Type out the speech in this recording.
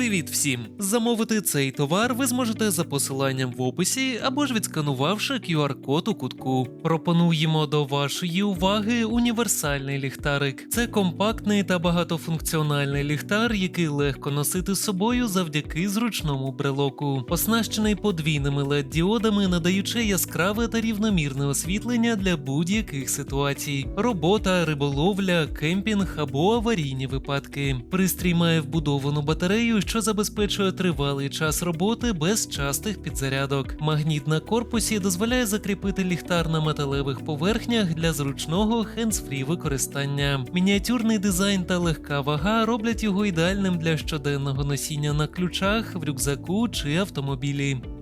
Привіт всім! Замовити цей товар ви зможете за посиланням в описі або ж відсканувавши QR-код у кутку. Пропонуємо до вашої уваги універсальний ліхтарик. Це компактний та багатофункціональний ліхтар, який легко носити з собою завдяки зручному брелоку. Оснащений подвійними LED-діодами, надаючи яскраве та рівномірне освітлення для будь-яких ситуацій: робота, риболовля, кемпінг або аварійні випадки. Пристрій має вбудовану батарею, що забезпечує тривалий час роботи без частих підзарядок. Магніт на корпусі дозволяє закріпити ліхтар на металевих поверхнях для зручного хендсфрі використання. Мініатюрний дизайн та легка вага роблять його ідеальним для щоденного носіння на ключах, в рюкзаку чи автомобілі.